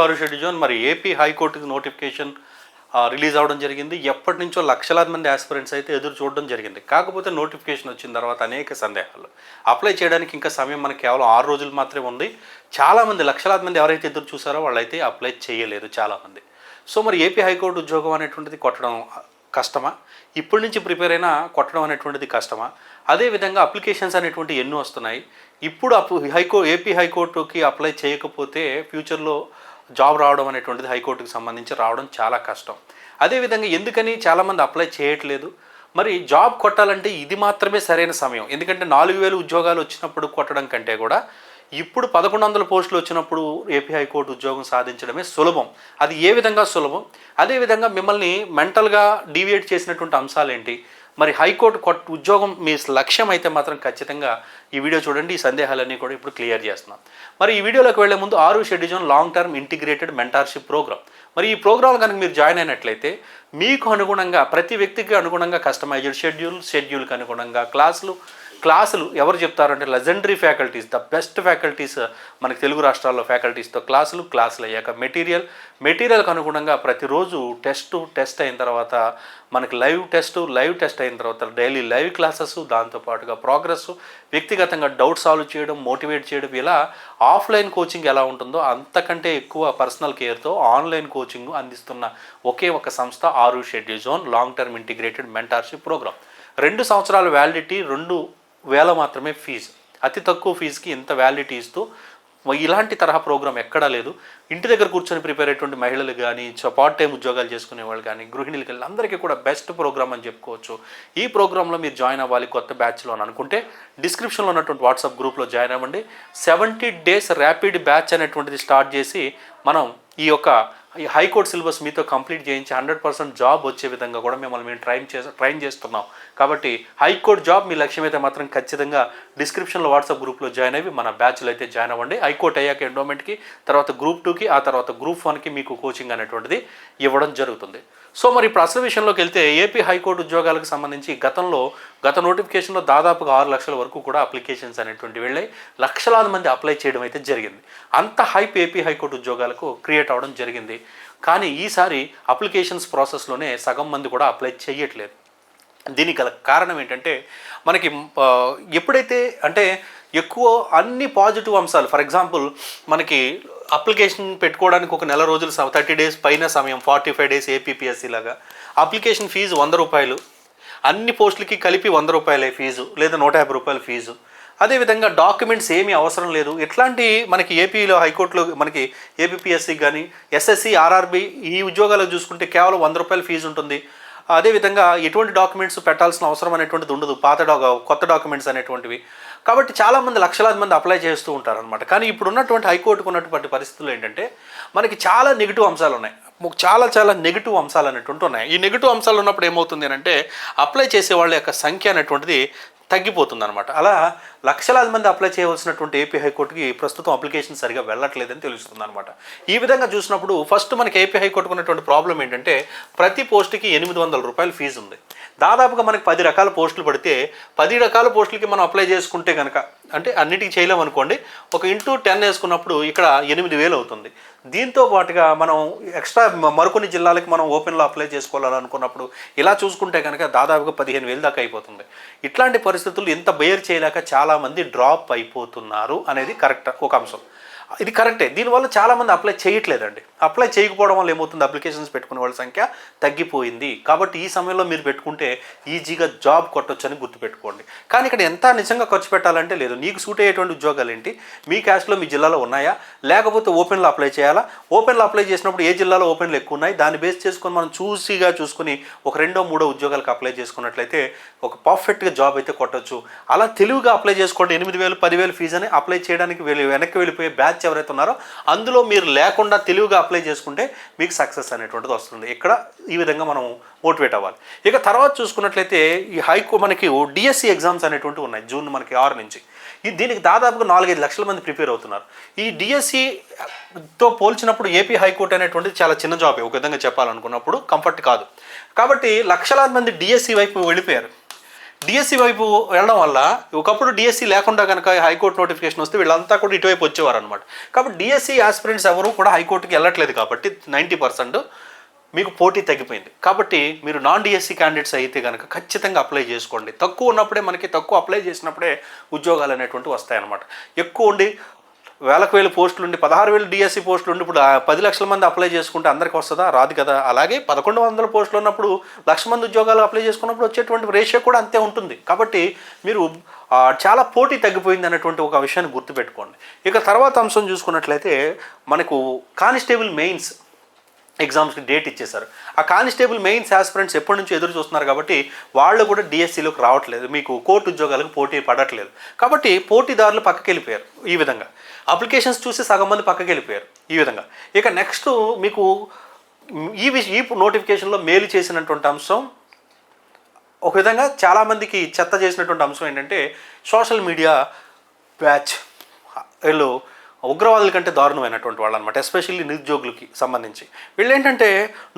ఆరు షెడ్యూల్ మరి ఏపీ హైకోర్టుకి నోటిఫికేషన్ రిలీజ్ అవ్వడం జరిగింది. ఎప్పటి నుంచో లక్షలాది మంది ఆస్పిరెంట్స్ అయితే ఎదురు చూడడం జరిగింది. కాకపోతే నోటిఫికేషన్ వచ్చిన తర్వాత అనేక సందేహాలు. అప్లై చేయడానికి ఇంకా సమయం మనకి కేవలం ఆరు రోజులు మాత్రమే ఉంది. చాలామంది లక్షలాది మంది ఎవరైతే ఎదురు చూసారో వాళ్ళైతే అప్లై చేయలేదు చాలామంది. సో మరి ఏపీ హైకోర్టు ఉద్యోగం అనేటువంటిది కొట్టడం కష్టమా? ఇప్పటి నుంచి ప్రిపేర్ అయినా కొట్టడం అనేటువంటిది కష్టమా? అదేవిధంగా అప్లికేషన్స్ అనేటువంటి ఎన్నో వస్తున్నాయి. ఇప్పుడు అప్పు హైకో ఏపీ హైకోర్టుకి అప్లై చేయకపోతే ఫ్యూచర్లో జాబ్ రావడం అనేటువంటిది హైకోర్టుకి సంబంధించి రావడం చాలా కష్టం. అదేవిధంగా ఎందుకని చాలామంది అప్లై చేయట్లేదు? మరి జాబ్ కొట్టాలంటే ఇది మాత్రమే సరైన సమయం. ఎందుకంటే నాలుగు వేలు ఉద్యోగాలు వచ్చినప్పుడు కొట్టడం కంటే కూడా ఇప్పుడు పదకొండు వందల పోస్టులు వచ్చినప్పుడు ఏపీ హైకోర్టు ఉద్యోగం సాధించడమే సులభం. అది ఏ విధంగా సులభం? అదేవిధంగా మిమ్మల్ని మెంటల్గా డీవియేట్ చేసినటువంటి అంశాలు ఏంటి మరి హైకోర్టు కొట్ ఉద్యోగం మీ లక్ష్యం అయితే మాత్రం ఖచ్చితంగా ఈ వీడియో చూడండి ఈ సందేహాలన్నీ కూడా ఇప్పుడు క్లియర్ చేస్తున్నాం. మరి ఈ వీడియోలోకి వెళ్ళే ముందు ఆరు షెడ్యూజన్ long term integrated mentorship programme మరి ఈ ప్రోగ్రామ్ కనుక మీరు జాయిన్ అయినట్లయితే మీకు అనుగుణంగా ప్రతి వ్యక్తికి అనుగుణంగా కస్టమైజ్డ్ షెడ్యూల్ షెడ్యూల్కి అనుగుణంగా క్లాసులు క్లాసులు ఎవరు చెప్తారంటే legendary faculties the best faculties మనకి తెలుగు రాష్ట్రాల్లో ఫ్యాకల్టీస్తో క్లాసులు క్లాసులు అయ్యాక మెటీరియల్ మెటీరియల్కి అనుగుణంగా ప్రతిరోజు టెస్ట్ టెస్ట్ అయిన తర్వాత మనకి లైవ్ టెస్ట్ లైవ్ టెస్ట్ అయిన తర్వాత డైలీ లైవ్ క్లాసెస్ దాంతోపాటుగా ప్రోగ్రెస్ వ్యక్తిగతంగా డౌట్ సాల్వ్ చేయడం మోటివేట్ చేయడం ఇలా ఆఫ్లైన్ కోచింగ్ ఎలా ఉంటుందో అంతకంటే ఎక్కువ పర్సనల్ కేర్తో ఆన్లైన్ కోచింగ్ అందిస్తున్న ఒకే ఒక సంస్థ ఆరు schedule zone long term integrated mentorship programme. రెండు సంవత్సరాల వ్యాలిడిటీ రెండు వేల మాత్రమే ఫీజు. అతి తక్కువ ఫీజుకి ఇంత వ్యాలిడిటీ ఇస్తూ ఇలాంటి తరహా ప్రోగ్రామ్ ఎక్కడా లేదు. ఇంటి దగ్గర కూర్చొని ప్రిపేర్ అయ్యేటువంటి మహిళలు కానీ పార్ట్ టైం ఉద్యోగాలు చేసుకునే వాళ్ళు కానీ గృహిణులు కానీ అందరికీ కూడా బెస్ట్ ప్రోగ్రామ్ అని చెప్పుకోవచ్చు. ఈ ప్రోగ్రాంలో మీరు జాయిన్ అవ్వాలి కొత్త బ్యాచ్లో అని అనుకుంటే డిస్క్రిప్షన్లో ఉన్నటువంటి వాట్సాప్ గ్రూప్లో జాయిన్ అవ్వండి. సెవెంటీ డేస్ ర్యాపిడ్ బ్యాచ్ అనేటువంటిది స్టార్ట్ చేసి మనం ఈ యొక్క ఈ హైకోర్టు సిలబస్ మీతో కంప్లీట్ చేయించి హండ్రెడ్ పర్సెంట్ జాబ్ వచ్చే విధంగా కూడా మిమ్మల్ని మేము ట్రైన్ చేసి ట్రైన్ చేస్తున్నాం. కాబట్టి హైకోర్టు జాబ్ మీ లక్ష్యం అయితే మాత్రం ఖచ్చితంగా డిస్క్రిప్షన్లో వాట్సాప్ గ్రూప్లో జాయిన్ అయ్యి మన బ్యాచ్లో అయితే జాయిన్ అవ్వండి. హైకోర్టు అయ్యాక ఎండోమెంట్కి తర్వాత గ్రూప్ టూకి ఆ తర్వాత గ్రూప్ వన్కి మీకు కోచింగ్ అనేటువంటిది ఇవ్వడం జరుగుతుంది. సో మరి ఇప్పుడు అసలు విషయంలోకి వెళ్తే ఏపీ హైకోర్టు ఉద్యోగాలకు సంబంధించి గతంలో గత నోటిఫికేషన్లో దాదాపుగా ఆరు లక్షల వరకు కూడా అప్లికేషన్స్ అనేటువంటి వెళ్ళాయి. లక్షలాది మంది అప్లై చేయడం అయితే జరిగింది. అంత హైప్ ఏపీ హైకోర్టు ఉద్యోగాలకు క్రియేట్ అవ్వడం జరిగింది. కానీ ఈసారి అప్లికేషన్స్ ప్రాసెస్లోనే సగం మంది కూడా అప్లై చేయట్లేదు. దీనికి గల కారణం ఏంటంటే మనకి ఎప్పుడైతే అంటే ఎక్కువ అన్ని పాజిటివ్ అంశాలు ఫర్ ఎగ్జాంపుల్ మనకి అప్లికేషన్ పెట్టుకోవడానికి ఒక నెల రోజులు థర్టీ డేస్ పైన సమయం ఫార్టీ ఫైవ్ డేస్ ఏపీపీఎస్సీ లాగా. అప్లికేషన్ ఫీజు వంద రూపాయలు. అన్ని పోస్టులకి కలిపి వంద రూపాయలే ఫీజు లేదా నూట యాభై రూపాయల ఫీజు. అదేవిధంగా డాక్యుమెంట్స్ ఏమీ అవసరం లేదు. ఇట్లాంటి మనకి ఏపీలో హైకోర్టులో మనకి ఏపీపీఎస్సీ కానీ ఎస్ఎస్సి ఆర్ఆర్బి ఈ ఉద్యోగాలు చూసుకుంటే కేవలం వంద రూపాయల ఫీజు ఉంటుంది. అదేవిధంగా ఎటువంటి డాక్యుమెంట్స్ పెట్టాల్సిన అవసరం అనేటువంటిది ఉండదు. పాత డా కొత్త డాక్యుమెంట్స్ అనేటువంటివి. కాబట్టి చాలామంది లక్షలాది మంది అప్లై చేస్తూ ఉంటారనమాట కానీ ఇప్పుడు ఉన్నటువంటి హైకోర్టుకు ఉన్నటువంటి పరిస్థితులు ఏంటంటే మనకి చాలా నెగిటివ్ అంశాలు ఉన్నాయి. చాలా చాలా నెగిటివ్ అంశాలు అనేటువంటి ఉన్నాయి. ఈ నెగిటివ్ అంశాలు ఉన్నప్పుడు ఏమవుతుంది అంటే అప్లై చేసే వాళ్ళ యొక్క సంఖ్య అనేటువంటిది తగ్గిపోతుంది అనమాట అలా లక్షలాది మంది అప్లై చేయవలసినటువంటి ఏపీ హైకోర్టుకి ప్రస్తుతం అప్లికేషన్ సరిగా వెళ్ళట్లేదని తెలుస్తుంది అనమాట ఈ విధంగా చూసినప్పుడు ఫస్ట్ మనకి ఏపీ హైకోర్టుకు ఉన్నటువంటి ప్రాబ్లం ఏంటంటే ప్రతి పోస్టుకి ఎనిమిది వందల రూపాయలు ఫీజు ఉంది. దాదాపుగా మనకి పది రకాల పోస్టులు పడితే పది రకాల పోస్టులకి మనం అప్లై చేసుకుంటే కనుక అంటే అన్నిటికీ చేయలేము అనుకోండి. ఒక ఇంటూ టెన్ వేసుకున్నప్పుడు ఇక్కడ ఎనిమిది వేలు అవుతుంది. దీంతో పాటుగా మనం ఎక్స్ట్రా మరికొన్ని జిల్లాలకు మనం ఓపెన్లో అప్లై చేసుకోవాలనుకున్నప్పుడు ఇలా చూసుకుంటే కనుక దాదాపుగా పదిహేను వేలు దాకా అయిపోతుంది. ఇట్లాంటి పరిస్థితులు ఇంత బేర్ చేయలేక చాలామంది డ్రాప్ అయిపోతున్నారు అనేది కరెక్ట్ ఒక అంశం. ఇది కరెక్టే. దీనివల్ల చాలామంది అప్లై చేయట్లేదండి. అప్లై చేయకపోవడం వల్ల ఏమవుతుంది? అప్లికేషన్స్ పెట్టుకునే వాళ్ళ సంఖ్య తగ్గిపోయింది. కాబట్టి ఈ సమయంలో మీరు పెట్టుకుంటే ఈజీగా జాబ్ కొట్టొచ్చని గుర్తుపెట్టుకోండి. కానీ ఇక్కడ ఎంత నిజంగా ఖర్చు పెట్టాలంటే లేదు. నీకు సూట్ అయ్యేటువంటి ఉద్యోగాలు ఏంటి? మీ క్యాస్ట్లో మీ జిల్లాలో ఉన్నాయా? లేకపోతే ఓపెన్లో అప్లై చేయాలా? ఓపెన్లో అప్లై చేసినప్పుడు ఏ జిల్లాలో ఓపెన్లు ఎక్కువ ఉన్నాయి? దాన్ని బేస్ చేసుకొని మనం చూసిగా చూసుకుని ఒక రెండో మూడో ఉద్యోగాలకు అప్లై చేసుకున్నట్లయితే ఒక పర్ఫెక్ట్గా జాబ్ అయితే కొట్టచ్చు. అలా తెలివిగా అప్లై చేసుకోండి. ఎనిమిది వేలు పదివేలు ఫీజు అని అప్లై చేయడానికి వెళ్ళి వెనక్కి వెళ్ళిపోయే బ్యాచ్ ఎవరైతే ఉన్నారో అందులో మీరు లేకుండా తెలివిగా అప్లై చేసుకుంటే మీకు సక్సెస్ అనేటువంటిది వస్తుంది. ఇక్కడ ఈ విధంగా మనం మోటివేట్ అవ్వాలి. ఇక తర్వాత చూసుకున్నట్లయితే ఈ హైకో మనకి డిఎస్సి ఎగ్జామ్స్ అనేటువంటివి ఉన్నాయి జూన్ మనకి ఆరు నుంచి. ఈ దీనికి దాదాపుగా నాలుగైదు లక్షల మంది ప్రిపేర్ అవుతున్నారు. ఈ డిఎస్సితో పోల్చినప్పుడు ఏపీ హైకోర్టు అనేటువంటిది చాలా చిన్న జాబ్ ఒక విధంగా చెప్పాలనుకున్నప్పుడు కంఫర్ట్ కాదు. కాబట్టి లక్షలాది మంది డిఎస్సి వైపు వెళ్ళిపోయారు. డిఎస్సి వైపు వెళ్ళడం వల్ల ఒకప్పుడు డిఎస్సి లేకుండా కనుక హైకోర్టు నోటిఫికేషన్ వస్తే వీళ్ళంతా కూడా ఇటువైపు వచ్చేవారు అనమాట కాబట్టి డిఎస్సి ఆస్పిరెంట్స్ ఎవరు కూడా హైకోర్టుకి వెళ్ళట్లేదు కాబట్టి నైంటీ పర్సెంట్ మీకు పోటీ తగ్గిపోయింది. కాబట్టి మీరు నాన్ డిఎస్సి క్యాండిడేట్స్ అయితే కనుక ఖచ్చితంగా అప్లై చేసుకోండి. తక్కువ ఉన్నప్పుడే మనకి తక్కువ అప్లై చేసినప్పుడే ఉద్యోగాలు అనేటువంటివి వస్తాయన్నమాట. ఎక్కువ ఉండి వేలకు వేలు పోస్టులు ఉండి పదహారు వేలు డిఎస్సి పోస్టులు ఉండి ఇప్పుడు పది లక్షల మంది అప్లై చేసుకుంటే అందరికి వస్తుందా? రాదు కదా. అలాగే పదకొండు వందల పోస్టులు ఉన్నప్పుడు లక్ష మంది ఉద్యోగాలు అప్లై చేసుకున్నప్పుడు వచ్చేటువంటి రేషియో కూడా అంతే ఉంటుంది. కాబట్టి మీరు చాలా పోటీ తగ్గిపోయింది అనేటువంటి ఒక విషయాన్ని గుర్తుపెట్టుకోండి. ఇక తర్వాత అంశం చూసుకున్నట్లయితే మనకు కానిస్టేబుల్ మెయిన్స్ ఎగ్జామ్స్కి డేట్ ఇచ్చేశారు. ఆ కానిస్టేబుల్ మెయిన్స్ ఆస్పిరెంట్స్ ఎప్పటి నుంచి ఎదురు చూస్తున్నారు కాబట్టి వాళ్ళు కూడా డిఎస్సిలోకి రావట్లేదు. మీకు కోర్టు ఉద్యోగాలకు పోటీ పడట్లేదు. కాబట్టి పోటీదారులు పక్కకి వెళ్ళిపోయారు ఈ విధంగా. అప్లికేషన్స్ చూసి సగం మంది పక్కకి వెళ్ళిపోయారు ఈ విధంగా. ఇక నెక్స్ట్ మీకు ఈ విష ఈ నోటిఫికేషన్లో మేలు చేసినటువంటి అంశం ఒక విధంగా చాలామందికి చెత్త చేసినటువంటి అంశం ఏంటంటే సోషల్ మీడియా బ్యాచ్ వీళ్ళు ఉగ్రవాదుల కంటే దారుణమైనటువంటి వాళ్ళు అనమాట ఎస్పెషల్లీ నిరుద్యోగులకి సంబంధించి. వీళ్ళు ఏంటంటే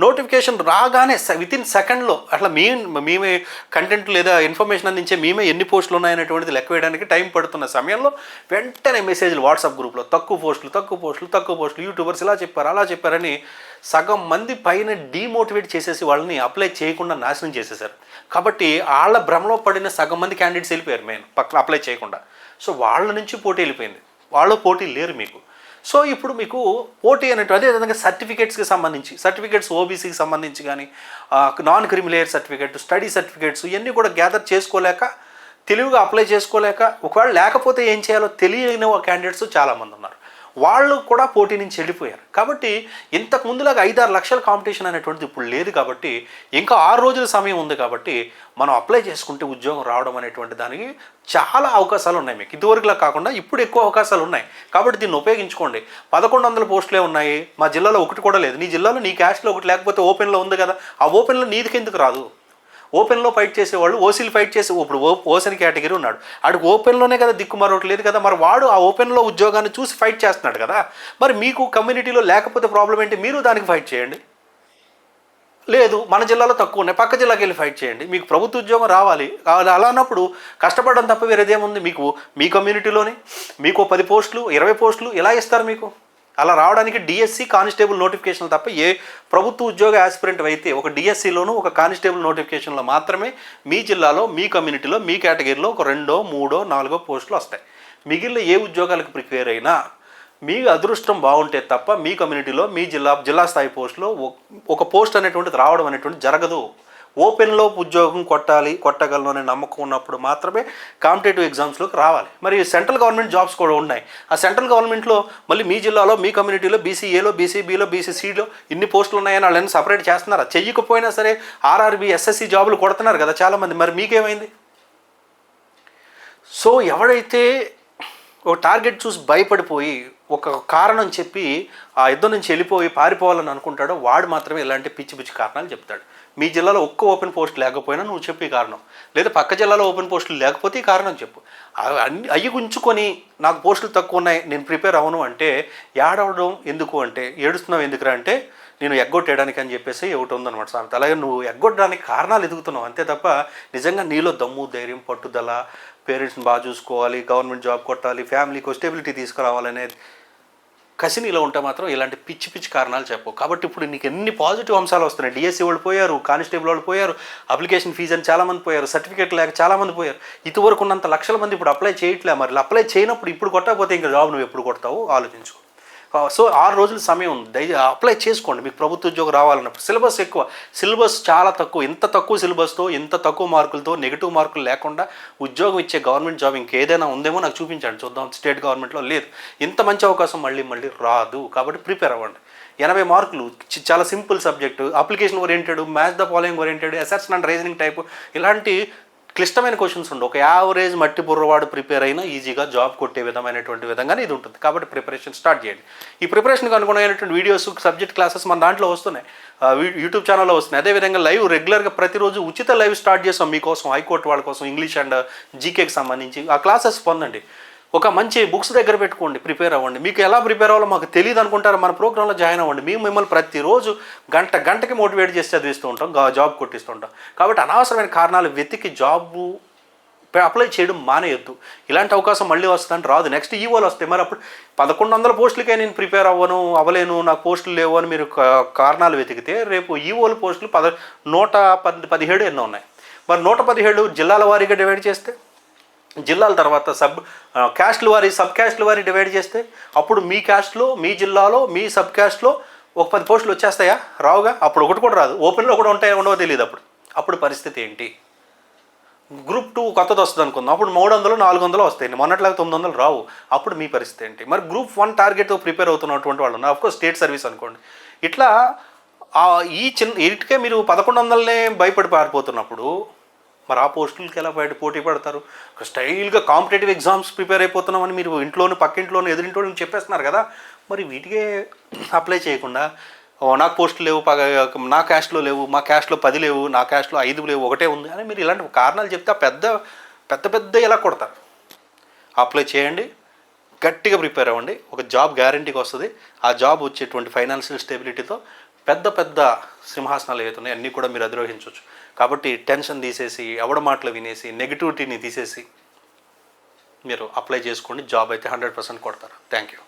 నోటిఫికేషన్ రాగానే విత్ ఇన్ సెకండ్లో అట్లా మీ మేమే కంటెంట్ లేదా ఇన్ఫర్మేషన్ అందించే మేమే ఎన్ని పోస్టులు ఉన్నాయనేటువంటిది లెక్క వేయడానికి టైం పడుతున్న సమయంలో వెంటనే మెసేజ్లు వాట్సాప్ గ్రూప్లో తక్కువ పోస్టులు తక్కువ పోస్టులు తక్కువ పోస్టులు యూట్యూబర్స్ ఇలా చెప్పారు అలా చెప్పారని సగం మంది పైన డీమోటివేట్ చేసేసి వాళ్ళని అప్లై చేయకుండా నాశనం చేసేసారు కాబట్టి వాళ్ళ భ్రమలో పడిన సగం మంది క్యాండిడేట్స్ వెళ్ళిపోయారు మెయిన్ పక్కన అప్లై చేయకుండా. సో వాళ్ళ నుంచి పోటీ వెళ్ళిపోయింది. వాళ్ళు పోటీ లేరు మీకు. సో ఇప్పుడు మీకు పోటీ అనేటువంటి అదేవిధంగా సర్టిఫికేట్స్కి సంబంధించి సర్టిఫికేట్స్ ఓబీసీకి సంబంధించి కానీ non creamy layer certificate study certificates ఇవన్నీ కూడా గ్యాదర్ చేసుకోలేక తెలివిగా అప్లై చేసుకోలేక ఒకవేళ లేకపోతే ఏం చేయాలో తెలియని క్యాండిడేట్స్ చాలామంది ఉన్నారు. వాళ్ళు కూడా పోటీ నుంచి వెళ్ళిపోయారు. కాబట్టి ఇంతకు ముందులాగా ఐదారు లక్షల కాంపిటీషన్ అనేటువంటిది ఇప్పుడు లేదు కాబట్టి ఇంకా ఆరు రోజుల సమయం ఉంది కాబట్టి మనం అప్లై చేసుకుంటే ఉద్యోగం రావడం అనేటువంటి దానికి చాలా అవకాశాలు ఉన్నాయి మీకు. ఇదివరకులా కాకుండా ఇప్పుడు ఎక్కువ అవకాశాలు ఉన్నాయి. కాబట్టి దీన్ని ఉపయోగించుకోండి. పదకొండు వందల పోస్టులే ఉన్నాయి. మా జిల్లాలో ఒకటి కూడా లేదు. నీ జిల్లాలో నీ క్యాస్ట్లో ఒకటి లేకపోతే ఓపెన్లో ఉంది కదా. ఆ ఓపెన్లో నీదికి ఎందుకు రాదు? ఓపెన్లో ఫైట్ చేసేవాళ్ళు ఓసీలు ఫైట్ చేసే ఇప్పుడు ఓ ఓసన్ కేటగిరీ ఉన్నాడు. ఆడు ఓపెన్లోనే కదా దిక్కు మరొకటి లేదు కదా మరి వాడు ఆ ఓపెన్లో ఉద్యోగాన్ని చూసి ఫైట్ చేస్తున్నాడు కదా. మరి మీకు కమ్యూనిటీలో లేకపోతే ప్రాబ్లం ఏంటి? మీరు దానికి ఫైట్ చేయండి. లేదు మన జిల్లాలో తక్కువ ఉన్నాయి. పక్క జిల్లాకి వెళ్ళి ఫైట్ చేయండి. మీకు ప్రభుత్వ ఉద్యోగం రావాలి. అలా అన్నప్పుడు కష్టపడడం తప్ప వేరేదేముంది? మీకు మీ కమ్యూనిటీలోని మీకు పది పోస్టులు ఇరవై పోస్టులు ఎలా ఇస్తారు మీకు? అలా రావడానికి డిఎస్సి కానిస్టేబుల్ నోటిఫికేషన్ తప్ప ఏ ప్రభుత్వ ఉద్యోగ ఆస్పిరెంట్ అయితే ఒక డిఎస్సిలోను ఒక కానిస్టేబుల్ నోటిఫికేషన్లో మాత్రమే మీ జిల్లాలో మీ కమ్యూనిటీలో మీ కేటగిరీలో ఒక రెండో మూడో నాలుగో పోస్టులు వస్తాయి. మిగిలిన ఏ ఉద్యోగాలకు ప్రిపేర్ అయినా మీ అదృష్టం బాగుంటే తప్ప మీ కమ్యూనిటీలో మీ జిల్లా జిల్లా స్థాయి పోస్టులో ఒక పోస్ట్ అనేటువంటిది రావడం అనేటువంటిది జరగదు. ఓపెన్లో ఉద్యోగం కొట్టాలి కొట్టగలను అనే నమ్మకం ఉన్నప్పుడు మాత్రమే కాంపిటేటివ్ ఎగ్జామ్స్లోకి రావాలి. మరి సెంట్రల్ గవర్నమెంట్ జాబ్స్ కూడా ఉన్నాయి. ఆ సెంట్రల్ గవర్నమెంట్లో మళ్ళీ మీ జిల్లాలో మీ కమ్యూనిటీలో బీసీఏలో బీసీబీలో బీసీసీలో ఇన్ని పోస్టులు ఉన్నాయని వాళ్ళని సపరేట్ చేస్తున్నారా? చెయ్యకపోయినా సరే ఆర్ఆర్బీ ఎస్ఎస్సి జాబులు కొడుతున్నారు కదా చాలామంది. మరి మీకేమైంది? సో ఎవడైతే ఒక టార్గెట్ చూసి భయపడిపోయి ఒక కారణం చెప్పి ఆ యుద్ధం నుంచి వెళ్ళిపోయి పారిపోవాలని అనుకుంటాడో వాడు మాత్రమే ఇలాంటి పిచ్చి పిచ్చి కారణాలు చెప్తాడు. మీ జిల్లాలో ఒక్క ఓపెన్ పోస్ట్ లేకపోయినా నువ్వు చెప్పే కారణం. లేదా పక్క జిల్లాలో ఓపెన్ పోస్టులు లేకపోతే ఈ కారణం చెప్పు. అన్ని అయ్యి ఉంచుకొని నాకు పోస్టులు తక్కువ ఉన్నాయి నేను ప్రిపేర్ అవను అంటే ఏడవడం ఎందుకు అంటే ఏడుస్తున్నావు ఎందుకురా అంటే నేను ఎగ్గొట్టేయడానికి అని చెప్పేసి ఒకటి ఉందన్నమాట సామెత అలాగే నువ్వు ఎగ్గొట్టడానికి కారణాలు ఎదుగుతున్నావు. అంతే తప్ప నిజంగా నీలో దమ్ము ధైర్యం పట్టుదల పేరెంట్స్ని బాగా చూసుకోవాలి గవర్నమెంట్ జాబ్ కొట్టాలి ఫ్యామిలీకి స్టెబిలిటీ తీసుకురావాలనే కసినీలో ఉంటే మాత్రం ఇలాంటి పిచ్చి పిచ్చి కారణాలు చెప్పవు. కాబట్టి ఇప్పుడు నీకు ఎన్ని పాజిటివ్ అంశాలు వస్తున్నాయి? డిఎస్సి వాళ్ళు పోయారు కానిస్టేబుల్ వాళ్ళు పోయారు అప్లికేషన్ ఫీజు అని చాలామంది పోయారు సర్టిఫికేట్ లేక చాలామంది పోయారు. ఇదివరకు ఉన్నంత లక్షల మంది ఇప్పుడు అప్లై చేయట్లే మరి. అప్లై చేయనప్పుడు ఇప్పుడు కొట్టకపోతే ఇంకా జాబ్ నువ్వు ఎప్పుడు కొడతావు? ఆలోచించుకో. సో ఆరు రోజుల సమయం ఉంది. దయ అప్లై చేసుకోండి. మీకు ప్రభుత్వ ఉద్యోగం రావాలన్నప్పుడు. సిలబస్ ఎక్కువ. సిలబస్ చాలా తక్కువ. ఇంత తక్కువ సిలబస్తో ఇంత తక్కువ మార్కులతో నెగిటివ్ మార్కులు లేకుండా ఉద్యోగం ఇచ్చే గవర్నమెంట్ జాబ్ ఇంకేదైనా ఉందేమో నాకు చూపించండి. చూద్దాం. స్టేట్ గవర్నమెంట్లో లేదు. ఇంత మంచి అవకాశం మళ్ళీ మళ్ళీ రాదు. కాబట్టి ప్రిపేర్ అవ్వండి. ఎనభై మార్కులు. చాలా simple subject. Application oriented match the following oriented assessment and reasoning type ఇలాంటి క్లిష్టమైన క్వశ్చన్స్ ఉండవు. ఒక యావరేజ్ మట్టి బుర్రవాడు ప్రిపేర్ అయినా ఈజీగా జాబ్ కొట్టే విధమైనటువంటి విధంగానే ఇది ఉంటుంది. కాబట్టి ప్రిపరేషన్ స్టార్ట్ చేయండి. ఈ ప్రిపరేషన్కి అనుగుణమైనటువంటి వీడియోస్ సబ్జెక్ట్ క్లాసెస్ మన దాంట్లో వస్తున్నాయి. యూట్యూబ్ ఛానల్లో వస్తున్నాయి. అదేవిధంగా లైవ్ రెగ్యులర్గా ప్రతిరోజు ఉచిత లైవ్ స్టార్ట్ చేస్తాం మీకోసం హైకోర్టు వాళ్ళ కోసం ఇంగ్లీష్ అండ్ జీకేకి సంబంధించి. ఆ క్లాసెస్ పొందండి. ఒక మంచి బుక్స్ దగ్గర పెట్టుకోండి ప్రిపేర్ అవ్వండి. మీకు ఎలా ప్రిపేర్ అవ్వాలో మాకు తెలియదు అనుకుంటారు. మన ప్రోగ్రాంలో జాయిన్ అవ్వండి. మేము మిమ్మల్ని ప్రతిరోజు గంట గంటకి మోటివేట్ చేసి చదివిస్తూ ఉంటాం జాబ్ కొట్టిస్తూ ఉంటాం. కాబట్టి అనవసరమైన కారణాలు వెతికి జాబు అప్లై చేయడం మానేయొద్దు. ఇలాంటి అవకాశం మళ్ళీ వస్తుందని రాదు. నెక్స్ట్ ఈవోలు వస్తాయి. మరి అప్పుడు పదకొండు వందల పోస్టులకే నేను ప్రిపేర్ అవ్వను అవ్వలేను నాకు పోస్టులు లేవు అని మీరు కారణాలు వెతికితే రేపు ఈవోలు పోస్టులు పద నూట పది పదిహేడు ఎన్నో ఉన్నాయి. మరి నూట పదిహేడు జిల్లాల వారీగా డివైడ్ చేస్తే జిల్లాల తర్వాత సబ్ క్యాస్ట్ల వారి సబ్ క్యాస్ట్ల వారి డివైడ్ చేస్తే అప్పుడు మీ క్యాస్ట్లో మీ జిల్లాలో మీ సబ్ క్యాస్ట్లో ఒక పది పోస్టులు వచ్చేస్తాయా? రావుగా? అప్పుడు ఒకటి కూడా రాదు. ఓపెన్లో కూడా ఉంటాయో ఉండవో తెలియదు అప్పుడు. అప్పుడు పరిస్థితి ఏంటి? గ్రూప్ టూ కొత్తది వస్తుంది అనుకుందాం. అప్పుడు మూడు వందలు నాలుగు వందలు వస్తాయండి మొన్నట్లాగా తొమ్మిది వందలు రావు. అప్పుడు మీ పరిస్థితి ఏంటి? మరి గ్రూప్ వన్ టార్గెట్తో ప్రిపేర్ అవుతున్నటువంటి వాళ్ళు ఉన్నారు అఫ్కోర్స్ స్టేట్ సర్వీస్ అనుకోండి. ఇట్లా ఈ చిన్న ఇటుకే మీరు పదకొండు వందలనే భయపడి పారిపోతున్నప్పుడు మరి ఆ పోస్టులకి ఎలా బయట పోటీ పడతారు? ఒక స్టైల్గా కాంపిటేటివ్ ఎగ్జామ్స్ ప్రిపేర్ అయిపోతున్నామని మీరు ఇంట్లోనే పక్కింట్లోనే ఎదురింట్లోనే చెప్పేస్తున్నారు కదా? మరి వీటికే అప్లై చేయకుండా "ఓ, నాకు పోస్టులు లేవు నా క్యాస్ట్లో లేవు మా క్యాస్ట్లో పది లేవు నా క్యాస్ట్లో ఐదు లేవు ఒకటే ఉంది అని మీరు ఇలాంటి కారణాలు చెప్తే పెద్ద పెద్ద పెద్ద ఎలా కొడతారు? అప్లై చేయండి గట్టిగా ప్రిపేర్ అవ్వండి ఒక జాబ్ గ్యారంటీకి వస్తుంది. ఆ జాబ్ వచ్చేటువంటి ఫైనాన్షియల్ స్టెబిలిటీతో పెద్ద పెద్ద సింహాసనాలు అవుతున్నాయి అన్నీ కూడా మీరు అధిరోహించవచ్చు. కాబట్టి టెన్షన్ తీసేసి ఎవడ మాటలు వినేసి నెగిటివిటీని తీసేసి మీరు అప్లై చేసుకోండి. జాబ్ అయితే హండ్రెడ్ పర్సెంట్ కొడతారు. Thank you.